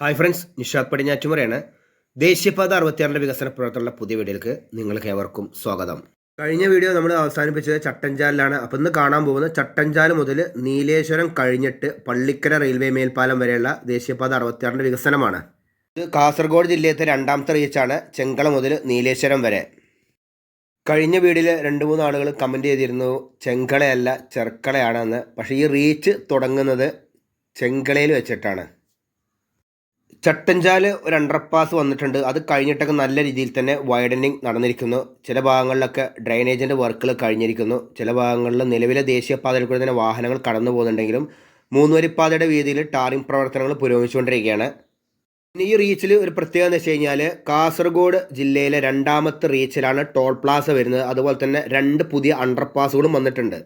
Hi friends Nishad പടിഞ്ഞാറ്റുമുറയാണ് ദേശീയപാത അറുപത്തിയാറിന്റെ വികസന പ്രവർത്തനമുള്ള പുതിയ വീഡിയോയിലേക്ക് നിങ്ങൾക്ക് ഏവർക്കും സ്വാഗതം. കഴിഞ്ഞ വീഡിയോ നമ്മൾ അവസാനിപ്പിച്ചത് ചട്ടഞ്ചാലിലാണ്. അപ്പം ഇന്ന് കാണാൻ പോകുന്നത് ചട്ടഞ്ചാൽ മുതൽ നീലേശ്വരം കഴിഞ്ഞിട്ട് പള്ളിക്കര റെയിൽവേ മേൽപ്പാലം വരെയുള്ള ദേശീയപാത അറുപത്തിയാറിന്റെ വികസനമാണ്. ഇത് കാസർഗോഡ് ജില്ലയിലത്തെ രണ്ടാമത്തെ റീച്ചാണ് ചെങ്കള മുതൽ നീലേശ്വരം വരെ. കഴിഞ്ഞ വീഡിയോയിൽ രണ്ട് മൂന്ന് ആളുകൾ കമന്റ് ചെയ്തിരുന്നു ചെങ്കളയല്ല ചെർക്കളയാണെന്ന് പക്ഷേ ഈ റീച്ച് തുടങ്ങുന്നത് ചെങ്കളയിൽ വെച്ചിട്ടാണ്. ചട്ടഞ്ചാൽ ഒരു അണ്ടർപാസ് വന്നിട്ടുണ്ട്. അത് കഴിഞ്ഞിട്ടൊക്കെ നല്ല രീതിയിൽ തന്നെ വൈഡനിങ് നടന്നിരിക്കുന്നു. ചില ഭാഗങ്ങളിലൊക്കെ ഡ്രൈനേജിന്റെ വർക്കുകൾ കഴിഞ്ഞിരിക്കുന്നു. ചില ഭാഗങ്ങളിൽ നിലവിലെ ദേശീയപാതയിൽ കൂടെ തന്നെ വാഹനങ്ങൾ കടന്നു പോകുന്നുണ്ടെങ്കിലും മൂന്നുവരിപ്പാതയുടെ വീതിയിൽ ടാറിംഗ് പ്രവർത്തനങ്ങൾ പുരോഗമിച്ചുകൊണ്ടിരിക്കുകയാണ്. ഈ റീച്ചിൽ ഒരു പ്രത്യേകത എന്ന് വെച്ച് കഴിഞ്ഞാൽ കാസർഗോഡ് ജില്ലയിലെ രണ്ടാമത്തെ റീച്ചിലാണ് ടോൾ പ്ലാസ വരുന്നത്. അതുപോലെ തന്നെ രണ്ട് പുതിയ അണ്ടർപാസുകളും വന്നിട്ടുണ്ട്.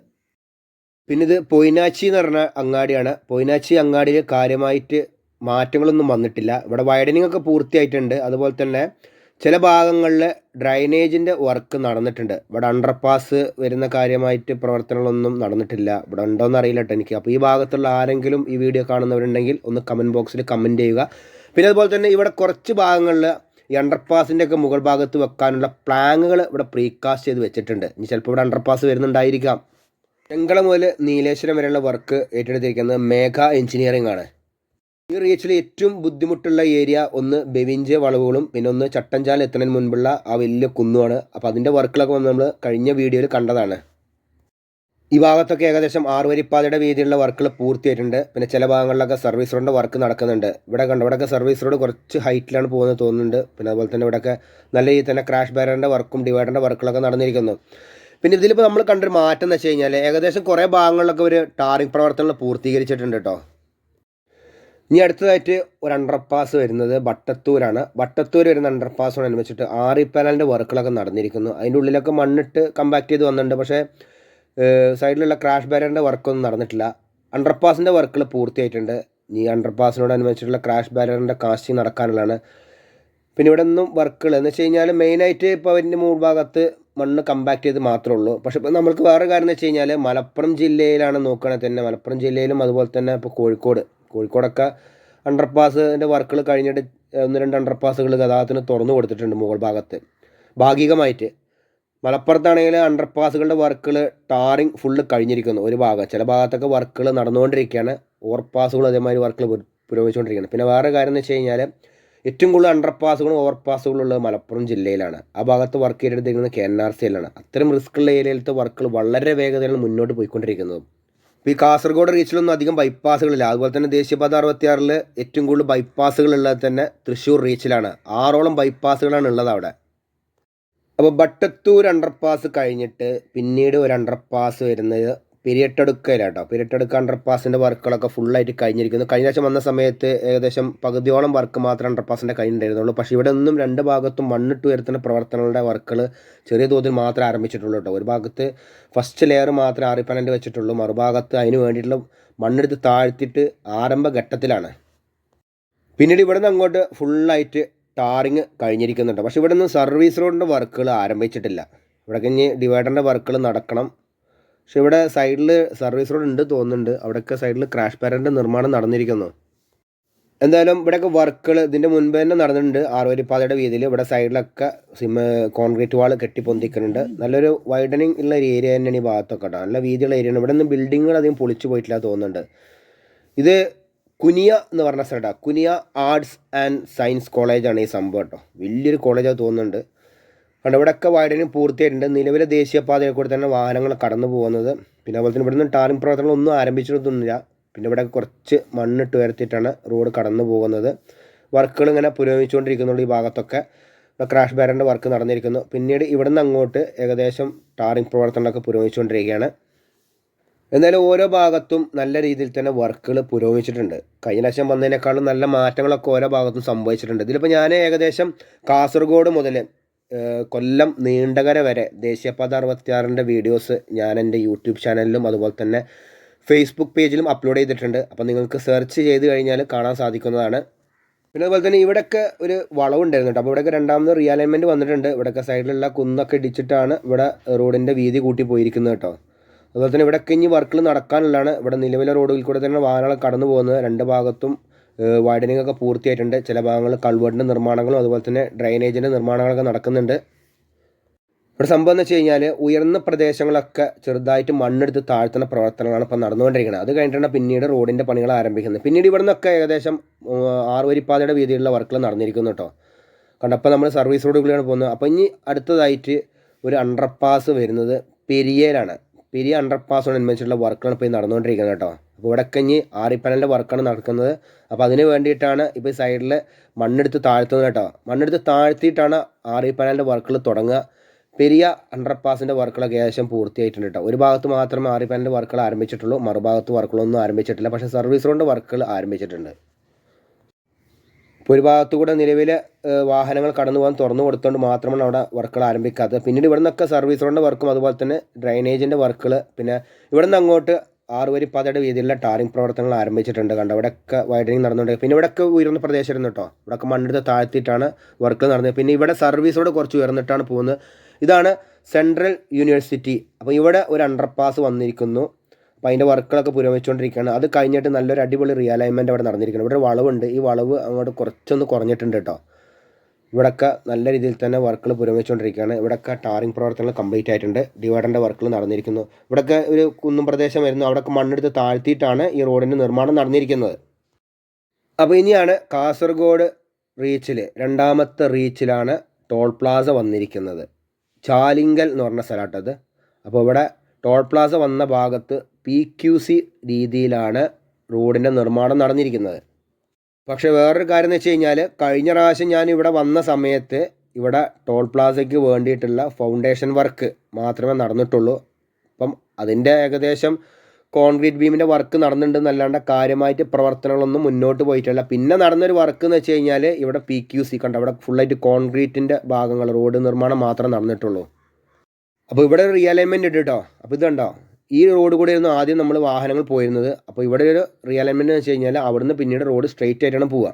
പിന്നെ ഇത് പൊയിനാച്ചി എന്ന് പറഞ്ഞ അങ്ങാടിയാണ്. പൊയിനാച്ചി അങ്ങാടിയിൽ കാര്യമായിട്ട് മാറ്റങ്ങളൊന്നും വന്നിട്ടില്ല. ഇവിടെ വൈഡനിങ് ഒക്കെ പൂർത്തിയായിട്ടുണ്ട്. അതുപോലെ തന്നെ ചില ഭാഗങ്ങളിൽ ഡ്രൈനേജിന്റെ വർക്ക് നടന്നിട്ടുണ്ട്. ഇവിടെ അണ്ടർപാസ് വരുന്ന കാര്യമായിട്ട് പ്രവർത്തനങ്ങളൊന്നും നടന്നിട്ടില്ല. ഇവിടെ ഉണ്ടോയെന്ന് അറിയില്ല കേട്ടോ എനിക്ക്. അപ്പോൾ ഈ ഭാഗത്തുള്ള ആരെങ്കിലും ഈ വീഡിയോ കാണുന്നവരുണ്ടെങ്കിൽ ഒന്ന് കമന്റ് ബോക്സിൽ കമന്റ് ചെയ്യുക. പിന്നെ അതുപോലെ തന്നെ ഇവിടെ കുറച്ച് ഭാഗങ്ങളിൽ ഈ അണ്ടർപാസിന്റെ ഒക്കെ മുകൾ ഭാഗത്ത് വെക്കാനുള്ള പ്ലാങ്ങുകൾ ഇവിടെ പ്രീകാസ്റ്റ് ചെയ്ത് വെച്ചിട്ടുണ്ട്. ഇനി ചിലപ്പോൾ ഇവിടെ അണ്ടർപാസ് വരുന്നുണ്ടായിരിക്കാം. ചെങ്കള മുതൽ നീലേശ്വരം വരെയുള്ള വർക്ക് ഏറ്റെടുത്തിരിക്കുന്നത് മേഘ എഞ്ചിനീയറിംഗ് ആണ്. ഈ റീച്ചിൽ ഏറ്റവും ബുദ്ധിമുട്ടുള്ള ഏരിയ ഒന്ന് ബെവിഞ്ച് വളവുകളും പിന്നെ ഒന്ന് ചട്ടഞ്ചാൽ എത്തുന്നതിന് മുൻപുള്ള ആ വലിയ കുന്നുമാണ് അപ്പോൾ അതിന്റെ വർക്കുകളൊക്കെ നമ്മൾ കഴിഞ്ഞ വീഡിയോയിൽ കണ്ടതാണ്. ഈ ഭാഗത്തൊക്കെ ഏകദേശം ആറ് വരിപ്പാതയുടെ വീതിയുള്ള വർക്കുകൾ പൂർത്തിയായിട്ടുണ്ട്. പിന്നെ ചില ഭാഗങ്ങളിലൊക്കെ സർവീസ് റോഡിന്റെ വർക്ക് നടക്കുന്നുണ്ട്. ഇവിടെ കണ്ടു ഇവിടെയൊക്കെ സർവീസ് റോഡ് കുറച്ച് ഹൈറ്റിലാണ് പോകുന്നത് തോന്നുന്നുണ്ട്. പിന്നെ അതുപോലെ തന്നെ ഇവിടെയൊക്കെ നല്ല രീതിയിൽ തന്നെ ക്രാഷ് ബാരറിന്റെ വർക്കും ഡിവൈഡറിന്റെ വർക്കുകളൊക്കെ നടന്നിരിക്കുന്നു. പിന്നെ ഇതിലിപ്പോൾ നമ്മൾ കണ്ടൊരു മാറ്റം എന്ന് വെച്ച് കഴിഞ്ഞാൽ ഏകദേശം കുറേ ഭാഗങ്ങളിലൊക്കെ ഒരു ടാറിംഗ് പ്രവർത്തനങ്ങൾ പൂർത്തീകരിച്ചിട്ടുണ്ട് കേട്ടോ ഇനി അടുത്തതായിട്ട് ഒരു അണ്ടർപാസ് വരുന്നത് ബട്ടത്തൂരാണ് ബട്ടത്തൂർ വരുന്ന അണ്ടർപാസിനോടനുബന്ധിച്ചിട്ട് ആറി പാനലിന്റെ വർക്കുകളൊക്കെ നടന്നിരിക്കുന്നു. അതിന്റെ ഉള്ളിലൊക്കെ മണ്ണിട്ട് കമ്പാക്ട് ചെയ്ത് വന്നിട്ടുണ്ട്. പക്ഷേ സൈഡിലുള്ള ക്രാഷ് ബാരിയറിന്റെ വർക്കൊന്നും നടന്നിട്ടില്ല. അണ്ടർപാസിന്റെ വർക്കുകൾ പൂർത്തിയായിട്ടുണ്ട്. ഈ അണ്ടർപാസിനോടനുബന്ധിച്ചിട്ടുള്ള ക്രാഷ് ബാരിയറിന്റെ കാസ്റ്റിംഗ് നടക്കാനുള്ളതാണ്. പിന്നെ ഇവിടെ ഒന്നും വർക്കുകൾ എന്ന് വെച്ച് കഴിഞ്ഞാൽ മെയിനായിട്ട് ഇപ്പോൾ അതിന്റെ ഭാഗത്ത് മണ്ണ് കമ്പാക്ട് ചെയ്ത് മാത്രമേ ഉള്ളൂ. പക്ഷെ ഇപ്പോൾ നമ്മൾക്ക് വേറെ കാര്യം എന്ന് വെച്ച് കഴിഞ്ഞാൽ മലപ്പുറം ജില്ലയിലാണ് നോക്കുകയാണെങ്കിൽ തന്നെ മലപ്പുറം ജില്ലയിലും അതുപോലെ തന്നെ ഇപ്പോൾ കോഴിക്കോട്. കോഴിക്കോടൊക്കെ അണ്ടർപാസിന്റെ വർക്കുകൾ കഴിഞ്ഞിട്ട് ഒന്ന് രണ്ട് അണ്ടർപാസുകൾ ഗതാഗതത്തിന് തുറന്നു കൊടുത്തിട്ടുണ്ട് മുകൾ ഭാഗത്ത്. ഭാഗികമായിട്ട് മലപ്പുറത്താണെങ്കിൽ അണ്ടർപാസുകളുടെ വർക്കുകൾ ടാറിങ് ഫുള്ള് കഴിഞ്ഞിരിക്കുന്നു ഒരു ഭാഗം. ചില ഭാഗത്തൊക്കെ വർക്കുകൾ നടന്നുകൊണ്ടിരിക്കുകയാണ്. ഓവർപാസുകളും അതേമാതിരി വർക്കുകൾ പുരോഗമിച്ചുകൊണ്ടിരിക്കുകയാണ്. പിന്നെ വേറെ കാര്യം എന്ന് വെച്ച് കഴിഞ്ഞാൽ ഏറ്റവും കൂടുതൽ അണ്ടർപാസുകളും ഓവർപാസുകളും ഉള്ളത് മലപ്പുറം ജില്ലയിലാണ്. ആ ഭാഗത്ത് വർക്ക് ചെയ്തെടുത്തിരിക്കുന്നത് കെ എൻ ആർ സിയിലാണ് അത്തരം റിസ്ക്കുള്ള ഏരിയയിലത്തെ വർക്കുകൾ വളരെ വേഗതയിൽ മുന്നോട്ട് പോയിക്കൊണ്ടിരിക്കുന്നത് ഇപ്പോൾ ഈ കാസർഗോഡ് റീച്ചിലൊന്നും അധികം ബൈപ്പാസുകളില്ല അതുപോലെ തന്നെ ദേശീയപാത അറുപത്തിയാറിൽ ഏറ്റവും കൂടുതൽ ബൈപ്പാസുകളുള്ളത് തന്നെ തൃശ്ശൂർ റീച്ചിലാണ് ആറോളം ബൈപ്പാസുകളാണ് ഉള്ളത് അവിടെ. അപ്പോൾ ബട്ടത്തൂർ അണ്ടർപാസ് കഴിഞ്ഞിട്ട് പിന്നീട് ഒരു അണ്ടർപാസ് വരുന്നത് പിരിയട്ടെടുക്കലാട്ടോ. പിരിയട്ടെടുക്ക അണ്ടർപാസിന്റെ വർക്കുകളൊക്കെ ഫുള്ളായിട്ട് കഴിഞ്ഞിരിക്കുന്നു. കഴിഞ്ഞ ആഴ്ച വന്ന സമയത്ത് ഏകദേശം പകുതിയോളം വർക്ക് മാത്രമേ അണ്ടർപാസിന്റെ കഴിഞ്ഞിട്ടുണ്ടായിരുന്നുള്ളൂ പക്ഷേ ഇവിടെ നിന്നും രണ്ട് ഭാഗത്തും മണ്ണിട്ട് ഉയർത്തുന്ന പ്രവർത്തനങ്ങളുടെ വർക്കുകൾ ചെറിയ തോതിൽ മാത്രമേ ആരംഭിച്ചിട്ടുള്ളൂ കേട്ടോ. ഒരു ഭാഗത്ത് ഫസ്റ്റ് ലെയർ മാത്രമേ ആറിപ്പനന്റ് വെച്ചിട്ടുള്ളൂ. മറുഭാഗത്ത് അതിന് വേണ്ടിയിട്ടുള്ള മണ്ണെടുത്ത് താഴ്ത്തിയിട്ട് ആരംഭഘട്ടത്തിലാണ് പിന്നീട് ഇവിടെ നിന്ന് അങ്ങോട്ട് ഫുള്ളായിട്ട് ടാറിങ് കഴിഞ്ഞിരിക്കുന്നുണ്ട്. പക്ഷേ ഇവിടെ നിന്ന് സർവീസ് റോഡിന്റെ വർക്കുകൾ ആരംഭിച്ചിട്ടില്ല. ഇവിടെ കഴിഞ്ഞ് ഡിവൈഡറിന്റെ വർക്കുകൾ നടക്കണം. പക്ഷെ ഇവിടെ സൈഡിൽ സർവീസ് റോഡ് ഉണ്ട് തോന്നുന്നുണ്ട്. അവിടെയൊക്കെ സൈഡിൽ ക്രാഷ് പാരന്റെ നിർമ്മാണം നടന്നിരിക്കുന്നു. എന്തായാലും ഇവിടെയൊക്കെ വർക്കുകൾ ഇതിന്റെ മുൻപ് തന്നെ നടന്നിട്ടുണ്ട്. ആറുവരിപ്പാതയുടെ വീതിയിൽ ഇവിടെ സൈഡിലൊക്കെ സിമ കോൺക്രീറ്റ് വാൾ കെട്ടിപ്പൊന്തിക്കുന്നുണ്ട്. നല്ലൊരു വൈഡനിങ് ഉള്ള ഒരു ഏരിയ തന്നെയാണ് ഈ ഭാഗത്തൊക്കെ കേട്ടോ. നല്ല വീതിയുള്ള ഏരിയയാണ് ഇവിടെ നിന്ന് ബിൽഡിങ്ങുകൾ അധികം പൊളിച്ചു പോയിട്ടില്ല തോന്നുന്നുണ്ട്. ഇത് കുനിയ എന്ന് പറഞ്ഞ സ്ഥലമാണ് കുനിയ ആർട്സ് ആൻഡ് സയൻസ് കോളേജാണ് ഈ സംഭവം കേട്ടോ. വലിയൊരു കോളേജാണ് തോന്നുന്നുണ്ട്. കാരണം ഇവിടെയൊക്കെ വൈഡനിങ് പൂർത്തിയായിട്ടുണ്ട്. നിലവിലെ ദേശീയപാതയിൽ കൂടി തന്നെ വാഹനങ്ങൾ കടന്നു പോകുന്നത്. പിന്നെ അതുപോലെ തന്നെ ഇവിടുന്ന് ടാറിംഗ് പ്രവർത്തനങ്ങളൊന്നും ആരംഭിച്ചിട്ടൊന്നുമില്ല. പിന്നെ ഇവിടെ കുറച്ച് മണ്ണിട്ട് ഉയർത്തിയിട്ടാണ് റോഡ് കടന്നു പോകുന്നത്. വർക്കുകൾ ഇങ്ങനെ പുരോഗമിച്ചുകൊണ്ടിരിക്കുന്നുള്ളൂ ഈ ഭാഗത്തൊക്കെ. ക്രാഷ് ബാരന്റെ വർക്ക് നടന്നിരിക്കുന്നു. പിന്നീട് ഇവിടുന്ന് അങ്ങോട്ട് ഏകദേശം ടാറിംഗ് പ്രവർത്തനങ്ങളൊക്കെ പുരോഗമിച്ചുകൊണ്ടിരിക്കുകയാണ്. എന്നാലും ഓരോ ഭാഗത്തും നല്ല രീതിയിൽ തന്നെ വർക്കുകൾ പുരോഗമിച്ചിട്ടുണ്ട്. കഴിഞ്ഞ ലക്ഷം വന്നതിനേക്കാളും നല്ല മാറ്റങ്ങളൊക്കെ ഓരോ ഭാഗത്തും സംഭവിച്ചിട്ടുണ്ട്. ഇതിലിപ്പോൾ ഞാൻ ഏകദേശം കാസർഗോഡ് മുതൽ കൊല്ലം നീണ്ടകര വരെ ദേശീയപാത അറുപത്തിയാറിന്റെ വീഡിയോസ് ഞാൻ എന്റെ യൂട്യൂബ് ചാനലിലും അതുപോലെ തന്നെ ഫേസ്ബുക്ക് പേജിലും അപ്ലോഡ് ചെയ്തിട്ടുണ്ട്. അപ്പോൾ നിങ്ങൾക്ക് സെർച്ച് ചെയ്ത് കഴിഞ്ഞാൽ കാണാൻ സാധിക്കുന്നതാണ്. പിന്നെ അതുപോലെ തന്നെ ഇവിടെയൊക്കെ ഒരു വളവുണ്ടായിരുന്നു അപ്പോൾ ഇവിടെയൊക്കെ രണ്ടാമത് റിയലൈൻമെന്റ് വന്നിട്ടുണ്ട്. ഇവിടെയൊക്കെ സൈഡിലുള്ള കുന്നൊക്കെ ഇടിച്ചിട്ടാണ് ഇവിടെ റോഡിന്റെ വീതി കൂട്ടി പോയിരിക്കുന്നത് കേട്ടോ. അതുപോലെ തന്നെ ഇവിടെയൊക്കെ ഇനി വർക്കുകൾ നടക്കാനുള്ളതാണ്. ഇവിടെ നിലവിലെ റോഡിൽ കൂടെ തന്നെ വാഹനങ്ങൾ കടന്നു പോകുന്നത്. രണ്ട് ഭാഗത്തും വൈഡനിങ് ഒക്കെ പൂർത്തിയായിട്ടുണ്ട്. ചില ഭാഗങ്ങളിൽ കൾവേർഡിന്റെ നിർമ്മാണങ്ങളും അതുപോലെ തന്നെ ഡ്രൈനേജിന്റെ നിർമ്മാണങ്ങളൊക്കെ നടക്കുന്നുണ്ട്. ഇവിടെ സംഭവം എന്ന് വെച്ച് കഴിഞ്ഞാൽ ഉയർന്ന പ്രദേശങ്ങളൊക്കെ ചെറുതായിട്ട് മണ്ണെടുത്ത് താഴ്ത്തുന്ന പ്രവർത്തനങ്ങളാണ് ഇപ്പോൾ നടന്നുകൊണ്ടിരിക്കുന്നത്. അത് കഴിഞ്ഞിട്ടാണ് പിന്നീട് റോഡിന്റെ പണികൾ ആരംഭിക്കുന്നത്. പിന്നീട് ഇവിടെ നിന്നൊക്കെ ഏകദേശം ആറുവരിപ്പാതയുടെ ആറ് വരിപ്പാതയുടെ വീതിയിലുള്ള വർക്കുകൾ നടന്നിരിക്കുന്നു കേട്ടോ. കണ്ടപ്പോൾ നമ്മൾ സർവീസ് റോഡുകളിലാണ് പോകുന്നത്. അപ്പോൾ ഇനി അടുത്തതായിട്ട് ഒരു അണ്ടർപാസ് വരുന്നത് പെരിയയിലാണ് പെരിയ അണ്ടർ അണ്ടർപാസിനോടനുബന്ധിച്ചുള്ള വർക്കാണ് ഇപ്പോൾ നടന്നുകൊണ്ടിരിക്കുന്നത് കേട്ടോ. അപ്പോൾ ഇവിടെയൊക്കെ ഇനി ആറിപ്പനലിന്റെ വർക്കാണ് നടക്കുന്നത്. അപ്പോൾ അതിന് വേണ്ടിയിട്ടാണ് ഇപ്പോൾ സൈഡിൽ മണ്ണെടുത്ത് താഴ്ത്തുന്നത് കേട്ടോ. മണ്ണെടുത്ത് താഴ്ത്തിയിട്ടാണ് ആറിപ്പനലിന്റെ വർക്കുകൾ തുടങ്ങുക. പെരിയ അണ്ടർ പാസിന്റെ വർക്കുകളൊക്കെ ഏകദേശം പൂർത്തിയായിട്ടുണ്ട് കേട്ടോ. ഒരു ഭാഗത്ത് മാത്രമേ ആറിപ്പനലിന്റെ വർക്കുകൾ ആരംഭിച്ചിട്ടുള്ളൂ മറുഭാഗത്ത് വർക്കുകളൊന്നും ആരംഭിച്ചിട്ടില്ല. പക്ഷേ സർവീസ് റോഡിന്റെ വർക്കുകൾ ആരംഭിച്ചിട്ടുണ്ട്. ഇപ്പോൾ ഒരു ഭാഗത്തു കൂടെ നിലവിൽ വാഹനങ്ങൾ കടന്നു പോകാൻ തുറന്നു കൊടുത്തുകൊണ്ട് മാത്രമാണ് അവിടെ വർക്കുകൾ ആരംഭിക്കാത്തത്. പിന്നീട് ഇവിടെ നിന്നൊക്കെ സർവീസ് റോഡിന്റെ വർക്കും അതുപോലെ തന്നെ ഡ്രൈനേജിന്റെ വർക്കുകൾ പിന്നെ ഇവിടെ നിന്ന് അങ്ങോട്ട് ആറ് വരി പാതയുടെ വീതിയിലുള്ള ടാറിംഗ് പ്രവർത്തനങ്ങൾ ആരംഭിച്ചിട്ടുണ്ട്. കണ്ടോ ഇവിടെയൊക്കെ വൈഡനിങ് നടന്നുകൊണ്ട്. പിന്നെ ഇവിടെയൊക്കെ ഉയർന്ന പ്രദേശമായിരുന്നു കേട്ടോ. ഇവിടെയൊക്കെ മണ്ണെടുത്ത് താഴ്ത്തിയിട്ടാണ് വർക്ക് നടന്നത്. പിന്നെ ഇവിടെ സർവീസ് റോഡ് കുറച്ച് ഉയർന്നിട്ടാണ് പോകുന്നത്. ഇതാണ് സെൻട്രൽ യൂണിവേഴ്സിറ്റി അപ്പോൾ ഇവിടെ ഒരു അണ്ടർപാസ് വന്നിരിക്കുന്നു. അപ്പോൾ അതിന്റെ വർക്കുകളൊക്കെ പുരോഗമിച്ചുകൊണ്ടിരിക്കുകയാണ്. അത് കഴിഞ്ഞിട്ട് നല്ലൊരു അടിപൊളി റിയലൈൻമെന്റ് അവിടെ നടന്നിരിക്കുന്നത് ഇവിടെ വളവുണ്ട്. ഈ വളവ് അങ്ങോട്ട് കുറച്ചൊന്ന് കുറഞ്ഞിട്ടുണ്ട് കേട്ടോ. ഇവിടൊക്കെ നല്ല രീതിയിൽ തന്നെ വർക്കുകൾ പുരോഗമിച്ചുകൊണ്ടിരിക്കുകയാണ്. ഇവിടൊക്കെ ടാറിംഗ് പ്രവർത്തനങ്ങൾ കംപ്ലീറ്റ് ആയിട്ടുണ്ട്. ഡിവൈഡറിന്റെ വർക്കുകൾ നടന്നിരിക്കുന്നു. ഇവിടൊക്കെ ഒരു കുന്നും പ്രദേശം വരുന്നു. അവിടെയൊക്കെ മണ്ണെടുത്ത് താഴ്ത്തിയിട്ടാണ് ഈ റോഡിന്റെ നിർമ്മാണം നടന്നിരിക്കുന്നത്. അപ്പോൾ ഇനിയാണ് കാസർഗോഡ് റീച്ചിൽ രണ്ടാമത്തെ റീച്ചിലാണ് ടോൾ പ്ലാസ വന്നിരിക്കുന്നത്. ചാലിങ്കൽ എന്ന് പറഞ്ഞ സ്ഥലമാട്ടത് അപ്പോൾ ഇവിടെ ടോൾ പ്ലാസ വന്ന ഭാഗത്ത് പി ക്യു സി രീതിയിലാണ് റോഡിന്റെ നിർമ്മാണം നടന്നിരിക്കുന്നത്. പക്ഷേ വേറൊരു കാര്യം എന്ന് വെച്ച് കഴിഞ്ഞാൽ കഴിഞ്ഞ പ്രാവശ്യം ഞാൻ ഇവിടെ വന്ന സമയത്ത് ഇവിടെ ടോൾ പ്ലാസയ്ക്ക് വേണ്ടിയിട്ടുള്ള ഫൗണ്ടേഷൻ വർക്ക് മാത്രമേ നടന്നിട്ടുള്ളൂ. അപ്പം അതിന്റെ ഏകദേശം കോൺക്രീറ്റ് ബീമിന്റെ വർക്ക് നടന്നിട്ടുണ്ടെന്നല്ലാണ്ട് കാര്യമായിട്ട് പ്രവർത്തനങ്ങളൊന്നും മുന്നോട്ട് പോയിട്ടില്ല. പിന്നെ നടന്നൊരു വർക്ക് എന്ന് വെച്ച് കഴിഞ്ഞാൽ ഇവിടെ പി ക്യു സി കണ്ട? അവിടെ ഫുള്ളായിട്ട് കോൺക്രീറ്റിന്റെ ഭാഗങ്ങൾ റോഡ് നിർമ്മാണം മാത്രമേ നടന്നിട്ടുള്ളൂ. അപ്പോൾ ഇവിടെ റിയലൈൻമെന്റ് ഉണ്ട് കേട്ടോ. അപ്പോൾ ഇതുണ്ടോ ഈ റോഡ് കൂടെ ആയിരുന്നു ആദ്യം നമ്മൾ വാഹനങ്ങൾ പോയിരുന്നത്. അപ്പോൾ ഇവിടെ ഒരു റിയലൈൻമെന്റ് എന്ന് വെച്ച് കഴിഞ്ഞാൽ അവിടുന്ന് പിന്നീട് റോഡ് സ്ട്രെയിറ്റ് ആയിട്ടാണ് പോവുക.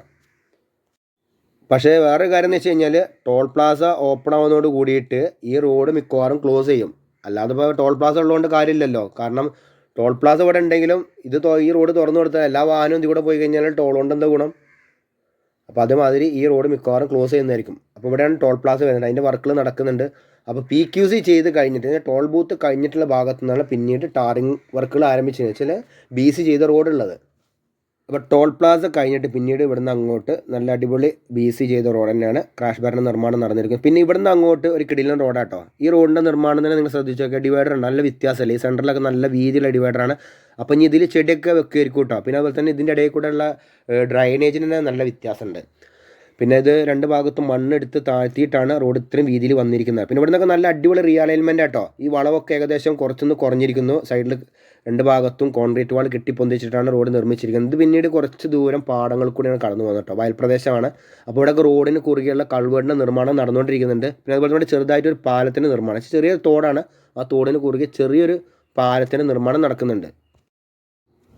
പക്ഷേ വേറൊരു കാര്യം എന്ന് വെച്ച് കഴിഞ്ഞാൽ ടോൾ പ്ലാസ ഓപ്പൺ ആവുന്നതോട് കൂടിയിട്ട് ഈ റോഡ് മിക്കവാറും ക്ലോസ് ചെയ്യും. അല്ലാതെ ഇപ്പോൾ ടോൾ പ്ലാസ ഉള്ളതുകൊണ്ട് കാര്യമില്ലല്ലോ. കാരണം ടോൾ പ്ലാസ ഇവിടെ ഉണ്ടെങ്കിലും ഇത് ഈ റോഡ് തുറന്നു കൊടുത്താൽ എല്ലാ വാഹനവും ഇതിലൂടെ പോയി കഴിഞ്ഞാൽ ടോൾ കൊണ്ട് എന്താ ഗുണം? അപ്പോൾ അതുമാതിരി ഈ റോഡ് മിക്കവാറും ക്ലോസ് ചെയ്യുന്നതായിരിക്കും. അപ്പോൾ ഇവിടെയാണ് ടോൾ പ്ലാസ വരുന്നത്. അതിന്റെ വർക്കുകൾ നടക്കുന്നുണ്ട്. അപ്പോൾ പി സി ചെയ്ത് കഴിഞ്ഞിട്ട് ടോൾ ബൂത്ത് കഴിഞ്ഞിട്ടുള്ള ഭാഗത്തു നിന്നാണ് പിന്നീട് ടാറിങ് വർക്കുകൾ ആരംഭിച്ചത് വെച്ചാൽ ബി സി ചെയ്ത റോഡുള്ളത് അപ്പോൾ ടോൾ പ്ലാസ കഴിഞ്ഞിട്ട് പിന്നീട് ഇവിടുന്ന് അങ്ങോട്ട് നല്ല അടിപൊളി ബി സി ചെയ്ത റോഡ് തന്നെയാണ് ക്രാഷ് ബാറിന്റെ നിർമ്മാണം നടന്നിരിക്കുന്നത്. പിന്നെ ഇവിടുന്ന് അങ്ങോട്ട് ഒരു കിടിലൻ റോഡാട്ടോ ഈ റോഡിന്റെ നിർമ്മാണം തന്നെ നിങ്ങൾ ശ്രദ്ധിച്ചു നോക്കിയാൽ ഡിവൈഡർ നല്ല വ്യത്യാസമല്ലേ? ഈ സെന്ററിലൊക്കെ നല്ല വീതിയുള്ള ഡിവൈഡറാണ് അപ്പോൾ ഇനി ഇതിൽ ചെടിയൊക്കെ വെക്കുമായിരിക്കും കേട്ടോ. പിന്നെ അതുപോലെ തന്നെ ഇതിന്റെ ഇടയിൽ കൂടെയുള്ള ഡ്രൈനേജിന് നല്ല വ്യത്യാസമുണ്ട്. പിന്നെ ഇത് രണ്ട് ഭാഗത്തും മണ്ണെടുത്ത് താഴ്ത്തിയിട്ടാണ് റോഡ് ഇത്രയും വീതിയിൽ വന്നിരിക്കുന്നത്. പിന്നെ ഇവിടെ നിന്നൊക്കെ നല്ല അടിപൊളി റീഅലൈൻമെന്റ് ആട്ടോ. ഈ വളവൊക്കെ ഏകദേശം കുറച്ചൊന്ന് കുറഞ്ഞിരിക്കുന്നു. സൈഡിൽ രണ്ട് ഭാഗത്തും കോൺക്രീറ്റ് വാൾ കെട്ടിപ്പൊന്തിച്ചിട്ടാണ് റോഡ് നിർമ്മിച്ചിരിക്കുന്നത്. ഇത് പിന്നീട് കുറച്ച് ദൂരം പാടങ്ങൾ കൂടിയാണ് കടന്നു പോകുന്നത് കേട്ടോ. വയൽപ്രദേശമാണ്. അപ്പോൾ ഇവിടെ റോഡിന് കുറുകെയുള്ള കൾവേഡിന്റെ നിർമ്മാണം നടന്നുകൊണ്ടിരിക്കുന്നുണ്ട്. പിന്നെ അതുപോലെ തന്നെ ചെറുതായിട്ട് ഒരു പാലത്തിന്റെ നിർമ്മാണം ചെറിയ തോടാണ്. ആ തോടിന് കുറുകെ ചെറിയൊരു പാലത്തിന്റെ നിർമ്മാണം നടക്കുന്നുണ്ട്.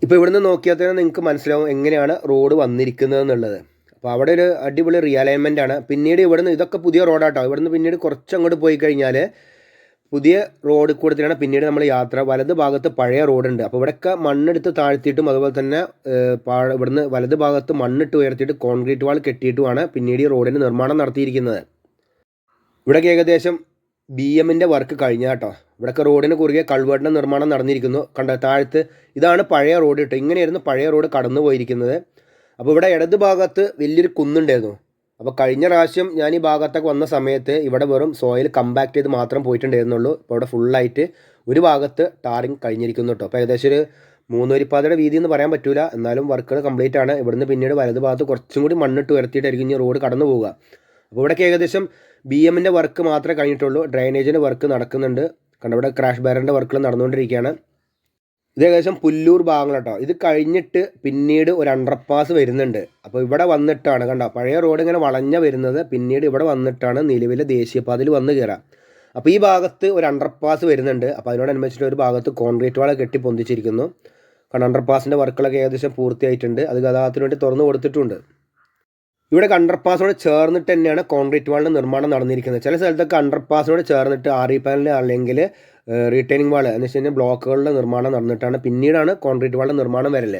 ഇപ്പോൾ ഇവിടുന്ന് നോക്കിയാൽ തന്നെ നിങ്ങൾക്ക് മനസ്സിലാവും എങ്ങനെയാണ് റോഡ് വന്നിരിക്കുന്നത് എന്നുള്ളത്. അപ്പോൾ അവിടെ ഒരു അടിപൊളി റിയലൈൻമെന്റ് ആണ്. പിന്നീട് ഇവിടുന്ന് ഇതൊക്കെ പുതിയ റോഡാട്ടോ ഇവിടുന്ന് പിന്നീട് കുറച്ച് അങ്ങോട്ട് പോയി കഴിഞ്ഞാൽ പുതിയ റോഡ് കൂടത്തിലാണ് പിന്നീട് നമ്മൾ യാത്ര. വലത് ഭാഗത്ത് പഴയ റോഡുണ്ട് അപ്പോൾ ഇവിടെയൊക്കെ മണ്ണെടുത്ത് താഴ്ത്തിയിട്ടും അതുപോലെ തന്നെ ഇവിടുന്ന് വലത് ഭാഗത്ത് മണ്ണിട്ട് ഉയർത്തിയിട്ട് കോൺക്രീറ്റ് വാൾ കെട്ടിയിട്ടുമാണ് പിന്നീട് ഈ റോഡിന് നിർമ്മാണം നടത്തിയിരിക്കുന്നത്. ഇവിടേക്ക് ഏകദേശം ബി എമ്മിന്റെ വർക്ക് കഴിഞ്ഞ കേട്ടോ. ഇവിടെയൊക്കെ റോഡിന് കുറുകെ കൾവേട്ടിന്റെ നിർമ്മാണം നടന്നിരിക്കുന്നു. കണ്ട താഴത്ത് ഇതാണ് പഴയ റോഡ് കേട്ടോ. ഇങ്ങനെയായിരുന്നു പഴയ റോഡ് കടന്നു പോയിരിക്കുന്നത് അപ്പോൾ ഇവിടെ ഇടത് ഭാഗത്ത് വലിയൊരു കുന്നുണ്ടായിരുന്നു. അപ്പോൾ കഴിഞ്ഞ പ്രാവശ്യം ഞാൻ ഈ ഭാഗത്തൊക്കെ വന്ന സമയത്ത് ഇവിടെ വെറും സോയിൽ കമ്പാക്ട് ചെയ്ത് മാത്രം പോയിട്ടുണ്ടായിരുന്നുള്ളൂ. ഇപ്പോൾ ഇവിടെ ഫുള്ളായിട്ട് ഒരു ഭാഗത്ത് ടാറിങ് കഴിഞ്ഞിരിക്കുന്നു കേട്ടോ അപ്പോൾ ഏകദേശം ഒരു മൂന്നൂരിപ്പാതയുടെ വീതി എന്ന് പറയാൻ പറ്റൂല. എന്നാലും വർക്കുകൾ കംപ്ലീറ്റ് ആണ്. ഇവിടുന്ന് പിന്നീട് വലത് ഭാഗത്ത് കുറച്ചും കൂടി മണ്ണിട്ട് ഉയർത്തിയിട്ടായിരിക്കും ഇനി റോഡ് കടന്നു പോവുക. അപ്പോൾ ഇവിടേക്ക് ഏകദേശം ബി എമ്മിന്റെ വർക്ക് മാത്രമേ കഴിഞ്ഞിട്ടുള്ളൂ. ഡ്രൈനേജിന്റെ വർക്ക് നടക്കുന്നുണ്ട്. കണ്ട ഇവിടെ ക്രാഷ് ബാരന്റെ വർക്കുകൾ നടന്നുകൊണ്ടിരിക്കുകയാണ്. ഇത് ഏകദേശം പുല്ലൂർ ഭാഗങ്ങൾ കേട്ടോ. ഇത് കഴിഞ്ഞിട്ട് പിന്നീട് ഒരു അണ്ടർപാസ് വരുന്നുണ്ട്. അപ്പോൾ ഇവിടെ വന്നിട്ടാണ് കണ്ടോ പഴയ റോഡ് ഇങ്ങനെ വളഞ്ഞ വരുന്നത് പിന്നീട് ഇവിടെ വന്നിട്ടാണ് നിലവിലെ ദേശീയപാതയിൽ വന്ന് കയറുക അപ്പോൾ ഈ ഭാഗത്ത് ഒരു അണ്ടർപാസ് വരുന്നുണ്ട്. അപ്പോൾ അതിനോടനുബന്ധിച്ചിട്ട് ഒരു ഭാഗത്ത് കോൺക്രീറ്റ് വാള കെട്ടി പൊന്തിച്ചിരിക്കുന്നു. കാരണം അണ്ടർപാസിന്റെ വർക്കുകളൊക്കെ ഏകദേശം പൂർത്തിയായിട്ടുണ്ട്. അത് ഗതാഗതത്തിന് വേണ്ടി തുറന്നു കൊടുത്തിട്ടുണ്ട്. ഇവിടെ അണ്ടർപാസിനോട് ചേർന്നിട്ട് തന്നെയാണ് കോൺക്രീറ്റ് വാളിന്റെ നിർമ്മാണം നടന്നിരിക്കുന്നത്. ചില സ്ഥലത്തൊക്കെ അണ്ടർപാസിനോട് ചേർന്നിട്ട് ആർ ഇ പാനൽ അല്ലെങ്കിൽ റീറ്റൈനിങ് വാൾ എന്ന് വെച്ച് കഴിഞ്ഞാൽ ബ്ലോക്കുകളുടെ നിർമ്മാണം നടന്നിട്ടാണ്. പിന്നീടാണ് കോൺക്രീറ്റ് വാളിന്റെ നിർമ്മാണം വരൽ.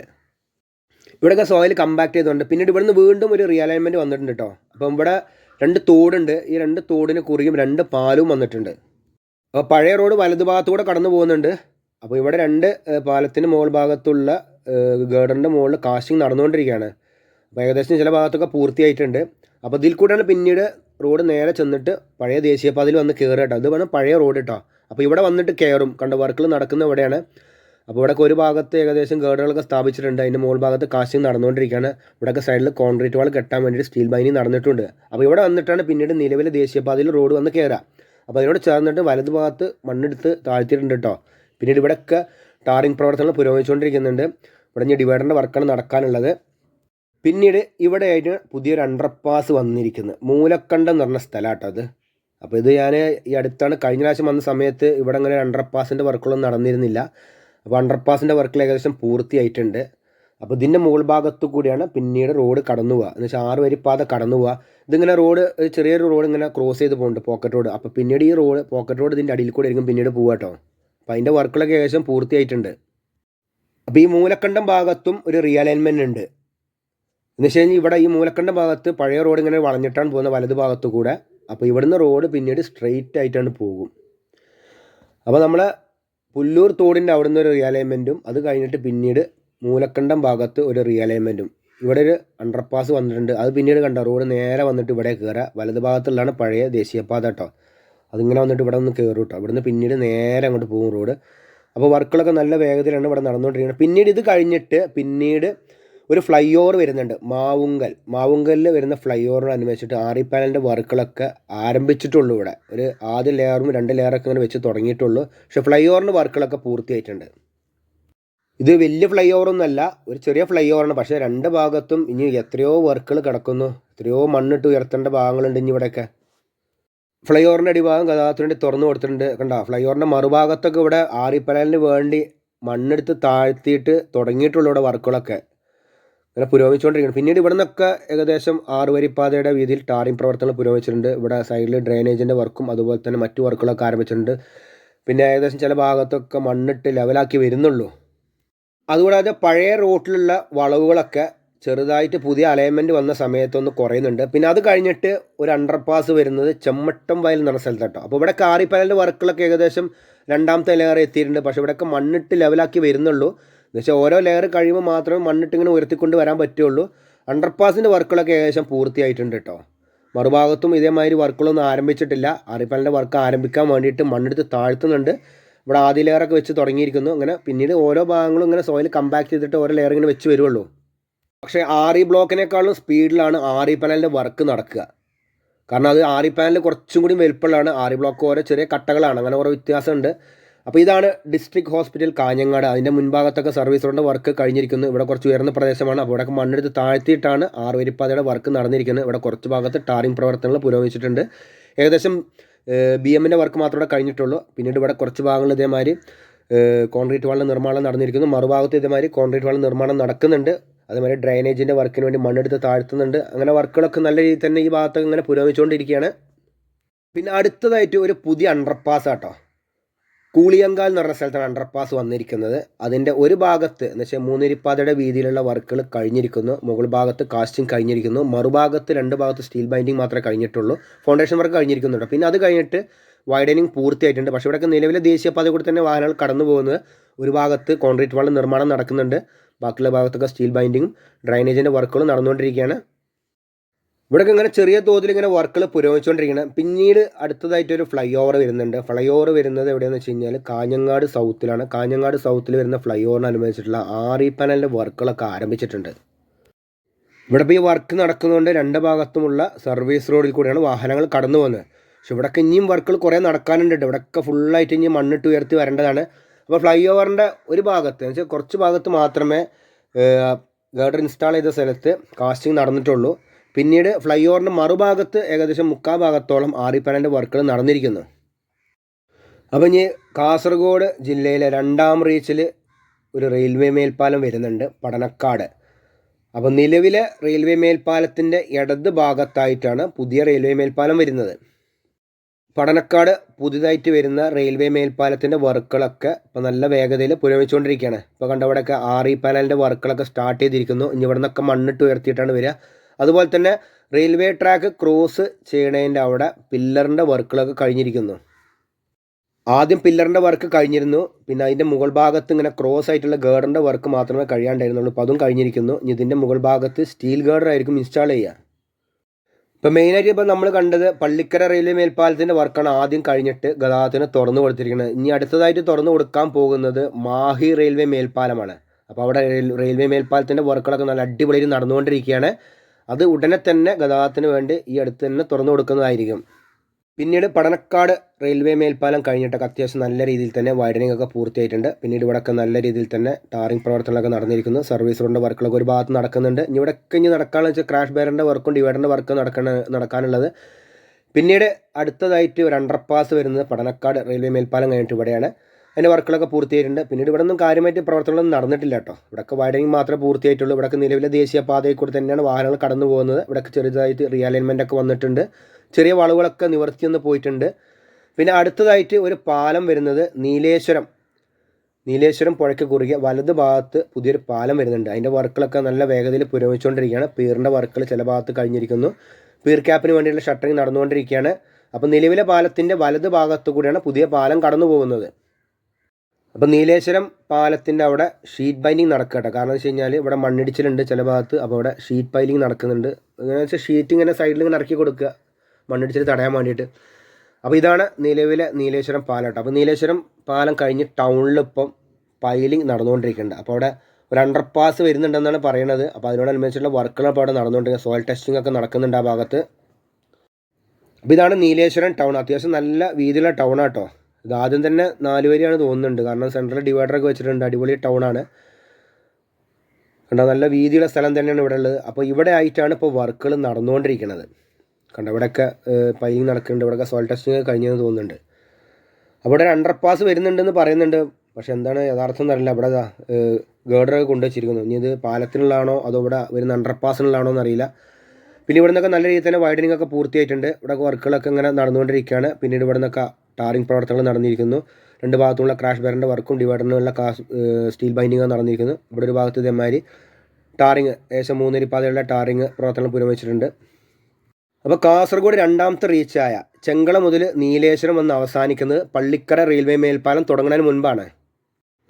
ഇവിടെയൊക്കെ സോയിൽ കമ്പാക്ട് ചെയ്തുകൊണ്ട് പിന്നീട് ഇവിടുന്ന് വീണ്ടും ഒരു റിയലൈൻമെന്റ് വന്നിട്ടുണ്ട് കേട്ടോ അപ്പം ഇവിടെ രണ്ട് തോടുണ്ട്. ഈ രണ്ട് തോടിന് കുറിയും രണ്ട് പാലും വന്നിട്ടുണ്ട്. അപ്പോൾ പഴയ റോഡ് വലതുഭാഗത്തൂടെ കടന്നു പോകുന്നുണ്ട്. അപ്പോൾ ഇവിടെ രണ്ട് പാലത്തിന് മുകൾ ഭാഗത്തുള്ള ഗേഡറിന്റെ മുകളിൽ കാശിങ് നടന്നുകൊണ്ടിരിക്കുകയാണ്. അപ്പോൾ ഏകദേശം ചില ഭാഗത്തൊക്കെ പൂർത്തിയായിട്ടുണ്ട്. അപ്പോൾ ഇതിൽ കൂടെയാണ് പിന്നീട് റോഡ് നേരെ ചെന്നിട്ട് പഴയ ദേശീയപാതയിൽ വന്ന് കയറുക കേട്ടോ ഇത് വേണം പഴയ റോഡ് കേട്ടോ അപ്പോൾ ഇവിടെ വന്നിട്ട് കയറും. കണ്ട വർക്കുകൾ നടക്കുന്ന ഇവിടെയാണ്. അപ്പോൾ ഇവിടെയൊക്കെ ഒരു ഭാഗത്ത് ഏകദേശം ഗേഡുകളൊക്കെ സ്ഥാപിച്ചിട്ടുണ്ട്. അതിന്റെ മുകൾ ഭാഗത്ത് കാശിങ് നടന്നുകൊണ്ടിരിക്കുകയാണ്. ഇവിടെയൊക്കെ സൈഡിൽ കോൺക്രീറ്റ് വാൾ കെട്ടാൻ വേണ്ടിയിട്ട് സ്റ്റീൽ ബൈനിങ് നടന്നിട്ടുണ്ട്. അപ്പോൾ ഇവിടെ വന്നിട്ടാണ് പിന്നീട് നിലവിലെ ദേശീയപാതയിൽ റോഡ് വന്ന് കയറുക. അപ്പോൾ അതിനോട് ചേർന്നിട്ട് വലത് ഭാഗത്ത് മണ്ണെടുത്ത് താഴ്ത്തിയിട്ടുണ്ട് കേട്ടോ. പിന്നീട് ഇവിടെയൊക്കെ ടാറിംഗ് പ്രവർത്തനങ്ങൾ പുരോഗമിച്ചുകൊണ്ടിരിക്കുന്നുണ്ട്. ഇവിടെ ഇനി ഡിവൈഡറിന്റെ വർക്കാണ് നടക്കാനുള്ളത്. പിന്നീട് ഇവിടെയായിട്ട് പുതിയൊരു അണ്ടർപാസ് വന്നിരിക്കുന്നത് മൂലക്കണ്ടം എന്ന് പറഞ്ഞ സ്ഥലമാട്ടോ അത്. അപ്പോൾ ഇത് ഞാൻ ഈ അടുത്താണ് കഴിഞ്ഞ പ്രാവശ്യം വന്ന സമയത്ത് ഇവിടെ അങ്ങനെ അണ്ടർപാസിന്റെ വർക്കുകളൊന്നും നടന്നിരുന്നില്ല. അപ്പോൾ അണ്ടർപാസിന്റെ വർക്കിൽ ഏകദേശം പൂർത്തിയായിട്ടുണ്ട്. അപ്പോൾ ഇതിന്റെ മുകൾ ഭാഗത്തു കൂടിയാണ് പിന്നീട് റോഡ് കടന്നു പോവുക. എന്ന് വെച്ചാൽ ആറ് വരിപ്പാത കടന്നു പോവുക. ഇതിങ്ങനെ റോഡ് ഒരു ചെറിയൊരു റോഡ് ഇങ്ങനെ ക്രോസ് ചെയ്ത് പോകുന്നുണ്ട് പോക്കറ്റ് റോഡ് അപ്പോൾ പിന്നീട് ഈ റോഡ് പോക്കറ്റ് റോഡ് ഇതിന്റെ അടിയിൽ കൂടെ ആയിരിക്കും പിന്നീട് പോവുക കേട്ടോ അപ്പോൾ അതിന്റെ വർക്കുകളൊക്കെ ഏകദേശം പൂർത്തിയായിട്ടുണ്ട്. അപ്പോൾ ഈ മൂലക്കണ്ടം ഭാഗത്തും ഒരു റിയലൈൻമെന്റ് ഉണ്ട്. എന്ന് വെച്ച് കഴിഞ്ഞാൽ ഇവിടെ ഈ മൂലക്കണ്ടം ഭാഗത്ത് പഴയ റോഡ് ഇങ്ങനെ വളഞ്ഞിട്ടാണ് പോകുന്നത് വലതു ഭാഗത്തു കൂടെ. അപ്പോൾ ഇവിടുന്ന് റോഡ് പിന്നീട് സ്ട്രെയിറ്റ് ആയിട്ടാണ് പോകും. അപ്പോൾ നമ്മൾ പുല്ലൂർ തോടിന്റെ അവിടുന്ന് ഒരു റിയലൈൻമെന്റും അത് കഴിഞ്ഞിട്ട് പിന്നീട് മൂലക്കണ്ടം ഭാഗത്ത് ഒരു റിയലൈൻമെന്റും ഇവിടെ ഒരു അണ്ടർപാസ് വന്നിട്ടുണ്ട്. അത് പിന്നീട് കണ്ട റോഡ് നേരെ വന്നിട്ട് ഇവിടെ കയറുക വലത് ഭാഗത്തുള്ളതാണ് പഴയ ദേശീയപാത കേട്ടോ അതിങ്ങനെ വന്നിട്ട് ഇവിടെ ഒന്ന് കയറും കേട്ടോ ഇവിടുന്ന് പിന്നീട് നേരെ അങ്ങോട്ട് പോകും റോഡ് അപ്പോൾ വർക്കുകളൊക്കെ നല്ല വേഗത്തിലാണ് ഇവിടെ നടന്നുകൊണ്ടിരിക്കുന്നത്. പിന്നീട് ഇത് കഴിഞ്ഞിട്ട് പിന്നീട് ഒരു ഫ്ലൈ ഓവർ വരുന്നുണ്ട്. മാവുങ്കൽ. മാവുങ്കലിൽ വരുന്ന ഫ്ലൈ ഓവറിനനുസരിച്ചിട്ട് ആറി പാനലിന്റെ വർക്കുകളൊക്കെ ആരംഭിച്ചിട്ടുള്ളൂ ഇവിടെ. ഒരു ആദ്യ ലെയറും രണ്ട് ലെയറൊക്കെ ഇങ്ങനെ വെച്ച് തുടങ്ങിയിട്ടുള്ളൂ. പക്ഷേ ഫ്ലൈ ഓവറിന്റെ വർക്കുകളൊക്കെ പൂർത്തിയായിട്ടുണ്ട്. ഇത് വലിയ ഫ്ലൈ ഓവറൊന്നുമല്ല ഒരു ചെറിയ ഫ്ലൈ ഓവറാണ് പക്ഷേ രണ്ട് ഭാഗത്തും ഇനി എത്രയോ വർക്കുകൾ കിടക്കുന്നു. എത്രയോ മണ്ണിട്ട് ഉയർത്തേണ്ട ഭാഗങ്ങളുണ്ട് ഇനി ഇവിടെയൊക്കെ. ഫ്ലൈ ഓവറിന്റെ അടിഭാഗം വേണ്ടി തുറന്നു കൊടുത്തിട്ടുണ്ട്. കണ്ടോ? ഫ്ലൈ ഓവറിന്റെ മറുഭാഗത്തൊക്കെ ഇവിടെ ആറിപ്പലലിന് വേണ്ടി മണ്ണെടുത്ത് താഴ്ത്തിയിട്ട് തുടങ്ങിയിട്ടുള്ള ഇവിടെ വർക്കുകളൊക്കെ അങ്ങനെ പുരോഗമിച്ചുകൊണ്ടിരിക്കുന്നത് പിന്നീട് ഇവിടെ നിന്നൊക്കെ ഏകദേശം ആറുവരിപ്പാതയുടെ വീതിയിൽ ടാറിംഗ് പ്രവർത്തനങ്ങൾ പുരോഗമിച്ചിട്ടുണ്ട്. ഇവിടെ സൈഡിൽ ഡ്രെയിനേജിന്റെ വർക്കും അതുപോലെ തന്നെ മറ്റു വർക്കുകളൊക്കെ ആരംഭിച്ചിട്ടുണ്ട്. പിന്നെ ഏകദേശം ചില ഭാഗത്തൊക്കെ മണ്ണിട്ട് ലെവലാക്കി വരുന്നുള്ളൂ. അതുകൂടാതെ പഴയ റോട്ടിലുള്ള വളവുകളൊക്കെ ചെറുതായിട്ട് പുതിയ അലൈൻമെന്റ് വന്ന സമയത്തൊന്ന് കുറയുന്നുണ്ട്. പിന്നെ അത് കഴിഞ്ഞിട്ട് ഒരു അണ്ടർപാസ് വരുന്നത് ചെമ്മട്ടം വയൽ എന്ന് സ്ഥലത്താട്ടോ. അപ്പോൾ ഇവിടെ കാറിപ്പനലിന്റെ വർക്കുകളൊക്കെ ഏകദേശം രണ്ടാമത്തെ ലെയർ എത്തിയിട്ടുണ്ട്. പക്ഷേ ഇവിടെയൊക്കെ മണ്ണിട്ട് ലെവലാക്കി വരുന്നുള്ളൂ. എന്ന് വെച്ചാൽ ഓരോ ലെയർ കഴിയുമ്പോൾ മാത്രമേ മണ്ണിട്ട് ഇങ്ങനെ ഉയർത്തിക്കൊണ്ട് വരാൻ പറ്റുള്ളൂ അണ്ടർപാസിന്റെ വർക്കുകളൊക്കെ ഏകദേശം പൂർത്തിയായിട്ടുണ്ട് കേട്ടോ. മറുഭാഗത്തും ഇതേമാതിരി വർക്കുകളൊന്നും ആരംഭിച്ചിട്ടില്ല. ആറിപ്പലിന്റെ വർക്ക് ആരംഭിക്കാൻ വേണ്ടിയിട്ട് മണ്ണെടുത്ത് താഴ്ത്തുന്നുണ്ട്. ഇവിടെ ആദ്യ ലെയറൊക്കെ വെച്ച് തുടങ്ങിയിരിക്കുന്നു. അങ്ങനെ പിന്നീട് ഓരോ ഭാഗങ്ങളും ഇങ്ങനെ സോയിൽ കമ്പാക്ട് ചെയ്തിട്ട് ഓരോ ലെയർ ഇങ്ങനെ വെച്ച് വരുള്ളൂ പക്ഷേ ആറി ബ്ലോക്കിനേക്കാളും സ്പീഡിലാണ് ഇ പാനലിന്റെ വർക്ക് നടക്കുക. കാരണം അത് ഇ പാനൽ കുറച്ചും കൂടി വലുപ്പമുള്ളതാണ്. ഇ ബ്ലോക്ക് ഓരോ ചെറിയ കട്ടകളാണ്. അങ്ങനെ കുറേ വ്യത്യാസമുണ്ട്. അപ്പോൾ ഇതാണ് ഡിസ്ട്രിക്ട് ഹോസ്പിറ്റൽ കാഞ്ഞങ്ങാട്. അതിന്റെ മുൻഭാഗത്തൊക്കെ സർവീസ് റോഡിന്റെ വർക്ക് കഴിഞ്ഞിരിക്കുന്നു. ഇവിടെ കുറച്ച് ഉയർന്ന പ്രദേശമാണ്. അപ്പോൾ ഇവിടെ മണ്ണെടുത്ത് താഴ്ത്തിയിട്ടാണ് ആറ് വരിപ്പാതയുടെ വർക്ക് നടന്നിരിക്കുന്നത്. ഇവിടെ കുറച്ച് ഭാഗത്ത് ടാറിംഗ് പ്രവർത്തനങ്ങൾ പുരോഗമിച്ചിട്ടുണ്ട്. ഏകദേശം ബി എമ്മിന്റെ വർക്ക് മാത്രമേ കഴിഞ്ഞിട്ടുള്ളൂ. പിന്നീട് ഇവിടെ കുറച്ച് ഭാഗങ്ങൾ ഇതേമാതിരി കോൺക്രീറ്റ് വാളിന്റെ നിർമ്മാണം നടന്നിരിക്കുന്നു. മറുഭാഗത്ത് ഇതേമാതിരി കോൺക്രീറ്റ് വാളിന്റെ നിർമ്മാണം നടക്കുന്നുണ്ട്. അതേമാതിരി ഡ്രൈനേജിന്റെ വർക്കിന് വേണ്ടി മണ്ണെടുത്ത് താഴ്ത്തുന്നുണ്ട്. അങ്ങനെ വർക്കുകളൊക്കെ നല്ല രീതിയിൽ തന്നെ ഈ ഭാഗത്തൊക്കെ ഇങ്ങനെ പുരോഗമിച്ചുകൊണ്ടിരിക്കുകയാണ്. പിന്നെ അടുത്തതായിട്ട് ഒരു പുതിയ അണ്ടർപാസ് ആട്ടോ. കൂളിയങ്കാൽ എന്ന് പറഞ്ഞ സ്ഥലത്താണ് അണ്ടർപാസ് വന്നിരിക്കുന്നത്. അതിന്റെ ഒരു ഭാഗത്ത് എന്ന് വെച്ചാൽ മൂന്നിരിപ്പാതയുടെ വീതിയിലുള്ള വർക്കുകൾ കഴിഞ്ഞിരിക്കുന്നു. മുകൾ ഭാഗത്ത് കാസ്റ്റിംഗ് കഴിഞ്ഞിരിക്കുന്നു. മറുഭാഗത്ത് രണ്ട് ഭാഗത്ത് സ്റ്റീൽ ബൈൻഡിങ് മാത്രമേ കഴിഞ്ഞിട്ടുള്ളൂ. ഫൗണ്ടേഷൻ വർക്ക് കഴിഞ്ഞിരിക്കുന്നുണ്ട്. പിന്നെ അത് കഴിഞ്ഞിട്ട് വൈഡനിങ് പൂർത്തിയായിട്ടുണ്ട്. പക്ഷേ ഇവിടെയൊക്കെ നിലവിലെ ദേശീയപാത കൂടി തന്നെ വാഹനങ്ങൾ കടന്നു പോകുന്നത് ഒരു ഭാഗത്ത് കോൺക്രീറ്റ് വാൾ നിർമ്മാണം നടക്കുന്നുണ്ട്. ബാക്കിയുള്ള ഭാഗത്തൊക്കെ സ്റ്റീൽ ബൈൻഡിങ്ങും ഡ്രൈനേജിന്റെ വർക്കുകളും നടന്നുകൊണ്ടിരിക്കുകയാണ്. ഇവിടെയൊക്കെ ഇങ്ങനെ ചെറിയ തോതിൽ ഇങ്ങനെ വർക്കുകൾ പുരോഗമിച്ചുകൊണ്ടിരിക്കണം പിന്നീട് അടുത്തതായിട്ട് ഒരു ഫ്ലൈ ഓവർ വരുന്നുണ്ട്. ഫ്ലൈ ഓവർ വരുന്നത് എവിടെയാണെന്ന് വെച്ച് കഴിഞ്ഞാൽ കാഞ്ഞങ്ങാട് സൗത്തിലാണ് കാഞ്ഞങ്ങാട് സൗത്തിൽ വരുന്ന ഫ്ലൈ ഓവറിനനുബന്ധിച്ചിട്ടുള്ള ആർ ഇ പാനലിന്റെ വർക്കുകളൊക്കെ ആരംഭിച്ചിട്ടുണ്ട്. ഇവിടെ ഇപ്പോൾ ഈ വർക്ക് നടക്കുന്നതുകൊണ്ട് രണ്ട് ഭാഗത്തുമുള്ള സർവീസ് റോഡിൽ കൂടിയാണ് വാഹനങ്ങൾ കടന്നു പോകുന്നത്. പക്ഷെ ഇവിടെയൊക്കെ ഇനിയും വർക്കുകൾ കുറേ നടക്കാനുണ്ട്. ഇവിടെയൊക്കെ ഫുള്ളായിട്ട് ഇനി മണ്ണിട്ട് ഉയർത്തി വരേണ്ടതാണ്. അപ്പോൾ ഫ്ലൈ ഓവറിന്റെ ഒരു ഭാഗത്ത് എന്ന് വെച്ചാൽ കുറച്ച് ഭാഗത്ത് മാത്രമേ ഗാർഡർ ഇൻസ്റ്റാൾ ചെയ്ത സ്ഥലത്ത് കാസ്റ്റിംഗ് നടന്നിട്ടുള്ളൂ. പിന്നീട് ഫ്ലൈ ഓവറിന്റെ മറുഭാഗത്ത് ഏകദേശം മുക്കാൽ ഭാഗത്തോളം ആറിപ്പനന്റെ വർക്കുകൾ നടന്നിരിക്കുന്നു. അപ്പോൾ ഇനി കാസർഗോഡ് ജില്ലയിലെ രണ്ടാം റീച്ചിൽ ഒരു റെയിൽവേ മേൽപ്പാലം വരുന്നുണ്ട് പടനക്കാട്. അപ്പോൾ നിലവിലെ റെയിൽവേ മേൽപ്പാലത്തിന്റെ ഇടത് ഭാഗത്തായിട്ടാണ് പുതിയ റെയിൽവേ മേൽപ്പാലം വരുന്നത്. പടനക്കാട് പുതുതായിട്ട് വരുന്ന റെയിൽവേ മേൽപ്പാലത്തിന്റെ വർക്കുകളൊക്കെ ഇപ്പോൾ നല്ല വേഗതയിൽ പുരോഗമിച്ചുകൊണ്ടിരിക്കുകയാണ്. ഇപ്പോൾ കണ്ട ഇവിടെയൊക്കെ ആർ ഇ പാനലിന്റെ വർക്കുകളൊക്കെ സ്റ്റാർട്ട് ചെയ്തിരിക്കുന്നു. ഇനി ഇവിടെ നിന്നൊക്കെ മണ്ണിട്ട് ഉയർത്തിയിട്ടാണ് വരിക. അതുപോലെ തന്നെ റെയിൽവേ ട്രാക്ക് ക്രോസ് ചെയ്യണതിന്റെ അവിടെ പില്ലറിന്റെ വർക്കുകളൊക്കെ കഴിഞ്ഞിരിക്കുന്നു. ആദ്യം പില്ലറിന്റെ വർക്ക് കഴിഞ്ഞിരുന്നു. പിന്നെ അതിന്റെ മുകൾ ഭാഗത്ത് ഇങ്ങനെ ക്രോസ് ആയിട്ടുള്ള ഗേർഡറിന്റെ വർക്ക് മാത്രമേ കഴിയാണ്ടായിരുന്നുള്ളൂ. അപ്പോൾ അതും കഴിഞ്ഞിരിക്കുന്നു. ഇനി ഇതിന്റെ മുകൾ ഭാഗത്ത് സ്റ്റീൽ ഗേർഡർ ആയിരിക്കും ഇൻസ്റ്റാൾ ചെയ്യുക. ഇപ്പോൾ മെയിനായിട്ട് ഇപ്പോൾ നമ്മൾ കണ്ടത് പള്ളിക്കര റെയിൽവേ മേൽപ്പാലത്തിന്റെ വർക്കാണ് ആദ്യം കഴിഞ്ഞിട്ട് ഗതാഗതത്തിന് തുറന്നു കൊടുത്തിരിക്കുന്നത്. ഇനി അടുത്തതായിട്ട് തുറന്നു കൊടുക്കാൻ പോകുന്നത് മാഹി റെയിൽവേ മേൽപ്പാലമാണ്. അപ്പോൾ അവിടെ റെയിൽ- റെയിൽവേ മേൽപ്പാലത്തിന്റെ വർക്കുകളൊക്കെ നല്ല അടിപൊളിയിൽ നടന്നുകൊണ്ടിരിക്കുകയാണ്. അത് ഉടനെ തന്നെ ഗതാഗതത്തിന് വേണ്ടി ഈ അടുത്ത് തന്നെ തുറന്നു കൊടുക്കുന്നതായിരിക്കും. പിന്നീട് പടനക്കാട് റെയിൽവേ മേൽപ്പാലം കഴിഞ്ഞിട്ടൊക്കെ അത്യാവശ്യം നല്ല രീതിയിൽ തന്നെ വൈഡനിങ് ഒക്കെ പൂർത്തിയായിട്ടുണ്ട്. പിന്നീട് ഇവിടെയൊക്കെ നല്ല രീതിയിൽ തന്നെ ടാറിംഗ് പ്രവർത്തനങ്ങളൊക്കെ നടന്നിരിക്കുന്നു. സർവീസ് റോഡിന്റെ വർക്കുകളൊക്കെ ഒരു ഭാഗത്ത് നടക്കുന്നുണ്ട് ഇവിടെയൊക്കെ ഇനി നടക്കാനുള്ള വെച്ചാൽ ക്രാഷ് ബാരന്റെ വർക്കും ഡിവൈഡറിന്റെ വർക്കും നടക്കണ നടക്കാനുള്ളത്. പിന്നീട് അടുത്തതായിട്ട് ഒരു അണ്ടർപാസ് വരുന്നത് പടനക്കാട് റെയിൽവേ മേൽപ്പാലം കഴിഞ്ഞിട്ട് ഇവിടെയാണ്. അതിന്റെ വർക്കുകളൊക്കെ പൂർത്തിയായിട്ടുണ്ട്. പിന്നീട് ഇവിടെ ഒന്നും കാര്യമായിട്ട് പ്രവർത്തനങ്ങളൊന്നും നടന്നിട്ടില്ല കേട്ടോ. ഇവിടെയൊക്കെ വൈഡനിങ് മാത്രമേ പൂർത്തിയായിട്ടുള്ളൂ. ഇവിടെയൊക്കെ നിലവിലെ ദേശീയ കൂടെ തന്നെയാണ് വാഹനങ്ങൾ കടന്നു പോകുന്നത്. ഇവിടെയൊക്കെ ചെറുതായിട്ട് റിയലൈൻമെന്റ് ഒക്കെ വന്നിട്ടുണ്ട്. ചെറിയ വളവുകളൊക്കെ നിവർത്തി ഒന്ന് പോയിട്ടുണ്ട്. പിന്നെ അടുത്തതായിട്ട് ഒരു പാലം വരുന്നത് നീലേശ്വരം. നീലേശ്വരം പുഴയ്ക്ക് കുറുകെ വലത് ഭാഗത്ത് പുതിയൊരു പാലം വരുന്നുണ്ട്. അതിന്റെ വർക്കുകളൊക്കെ നല്ല വേഗതയിൽ പുരോഗമിച്ചുകൊണ്ടിരിക്കുകയാണ്. പീറിന്റെ വർക്കുകൾ ചില ഭാഗത്ത് കഴിഞ്ഞിരിക്കുന്നു. പീർ ക്യാപ്പിന് വേണ്ടിയുള്ള ഷട്ടറിങ് നടന്നുകൊണ്ടിരിക്കുകയാണ്. അപ്പോൾ നിലവിലെ പാലത്തിന്റെ വലത് ഭാഗത്തു കൂടിയാണ് പുതിയ പാലം കടന്നു പോകുന്നത് അപ്പോൾ നീലേശ്വരം പാലത്തിന്റെ അവിടെ ഷീറ്റ് ബൈൻഡിങ് നടക്കട്ടെ കാരണം എന്ന് വെച്ച് കഴിഞ്ഞാൽ ഇവിടെ മണ്ണിടിച്ചിലുണ്ട് ചില ഭാഗത്ത്. അപ്പോൾ അവിടെ ഷീറ്റ് പൈലിംഗ് നടക്കുന്നുണ്ട്. അങ്ങനെ വെച്ചാൽ ഷീറ്റ് ഇങ്ങനെ സൈഡിൽ ഇങ്ങനെ ഇറക്കി കൊടുക്കുക. മണ്ണിടിച്ചിൽ തടയാൻ വേണ്ടിയിട്ട്. അപ്പോൾ ഇതാണ് നിലവിലെ നീലേശ്വരം പാലം കേട്ടോ. അപ്പോൾ നീലേശ്വരം പാലം കഴിഞ്ഞ് ടൗണിൽ ഇപ്പം പൈലിംഗ് നടന്നുകൊണ്ടിരിക്കുന്നുണ്ട്. അപ്പോൾ അവിടെ ഒരു അണ്ടർ പാസ് വരുന്നുണ്ടെന്നാണ് പറയുന്നത് അപ്പോൾ അതിനോടനുബന്ധിച്ചുള്ള വർക്കുകൾ അപ്പോൾ അവിടെ നടന്നുകൊണ്ടിരിക്കുക സോയിൽ ടെസ്റ്റിംഗ് ഒക്കെ നടക്കുന്നുണ്ട് ആ ഭാഗത്ത്. അപ്പോൾ ഇതാണ് നീലേശ്വരം ടൗൺ അത്യാവശ്യം നല്ല വീതിയുള്ള ടൗൺ ആട്ടോ ഇത് ആദ്യം തന്നെ നാല് വരിയാണ് തോന്നുന്നുണ്ട്. കാരണം സെൻട്രൽ ഡിവൈഡറൊക്കെ വെച്ചിട്ടുണ്ട്. അടിപൊളി ടൗൺ ആണ്. കണ്ടോ? നല്ല വീതിയുള്ള സ്ഥലം തന്നെയാണ് ഇവിടെ ഉള്ളത്. അപ്പോൾ ഇവിടെ ആയിട്ടാണ് ഇപ്പോൾ വർക്കുകൾ നടന്നുകൊണ്ടിരിക്കുന്നത്. കണ്ടോ? ഇവിടെയൊക്കെ പൈലിംഗ് നടക്കുന്നുണ്ട്. ഇവിടെയൊക്കെ സോയിൽ ടെസ്റ്റിംഗ് കഴിഞ്ഞെന്ന് തോന്നുന്നുണ്ട്. അവിടെ ഒരു അണ്ടർ പാസ് വരുന്നുണ്ടെന്ന് പറയുന്നുണ്ട്. പക്ഷേ എന്താണ്? യഥാർത്ഥം എന്നറിയില്ല. ഇവിടെ ഗേർഡറൊക്കെ കൊണ്ടുവച്ചിരിക്കുന്നു. ഇനി ഇത് പാലത്തിനുള്ളതാണോ? അതോ ഇവിടെ വരുന്ന അണ്ടർ പാസിനുള്ളതാണോ എന്നറിയില്ല. പിന്നെ ഇവിടെ നിന്നൊക്കെ നല്ല രീതിയിൽ തന്നെ വൈഡനിങ് ഒക്കെ പൂർത്തിയായിട്ടുണ്ട്. ഇവിടെ വർക്കുകളൊക്കെ ഇങ്ങനെ നടന്നുകൊണ്ടിരിക്കുകയാണ്. പിന്നീട് ഇവിടെ നിന്നൊക്കെ ടാറിംഗ് പ്രവർത്തനങ്ങൾ നടന്നിരിക്കുന്നു. രണ്ട് ഭാഗത്തുള്ള ക്രാഷ് ബാരന്റെ വർക്കും ഡിവൈഡറിനുള്ള കാസ് സ്റ്റീൽ ബൈൻഡിങ്ങും നടന്നിരിക്കുന്നു. ഇവിടെ ഒരു ഭാഗത്ത് ഇതേമാതിരി ടാറിങ് ഏകദേശം മൂന്നരി പാതയുള്ള ടാറിങ് പ്രവർത്തനം പുരോഗമിച്ചിട്ടുണ്ട്. അപ്പോൾ കാസർഗോഡ് രണ്ടാമത്തെ റീച്ചായ ചെങ്കള മുതൽ നീലേശ്വരം വന്ന് അവസാനിക്കുന്നത് പള്ളിക്കര റെയിൽവേ മേൽപ്പാലം തുടങ്ങുന്നതിന് മുൻപാണ്.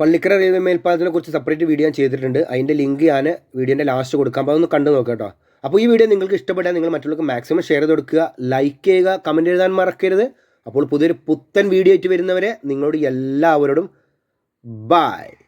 പള്ളിക്കര റെയിൽവേ മേൽപ്പാലത്തിനെ കുറിച്ച് സെപ്പറേറ്റ് വീഡിയോ ഞാൻ ചെയ്തിട്ടുണ്ട്. അതിന്റെ ലിങ്ക് ഞാൻ വീഡിയോന്റെ ലാസ്റ്റ് കൊടുക്കാം. അപ്പോൾ അതൊന്ന് കണ്ടു നോക്കാം കേട്ടോ. അപ്പോൾ ഈ വീഡിയോ നിങ്ങൾക്ക് ഇഷ്ടപ്പെട്ടാൽ നിങ്ങൾ മറ്റുള്ളവർക്ക് മാക്സിമം ഷെയർ ചെയ്ത് കൊടുക്കുക ലൈക്ക് ചെയ്യുക കമന്റ് എഴുതാൻ മറക്കരുത്. അപ്പോൾ പുതിയൊരു പുത്തൻ വീഡിയോ ആയിട്ട് വരുന്നവരെ നിങ്ങളോട് എല്ലാവരോടും ബായ്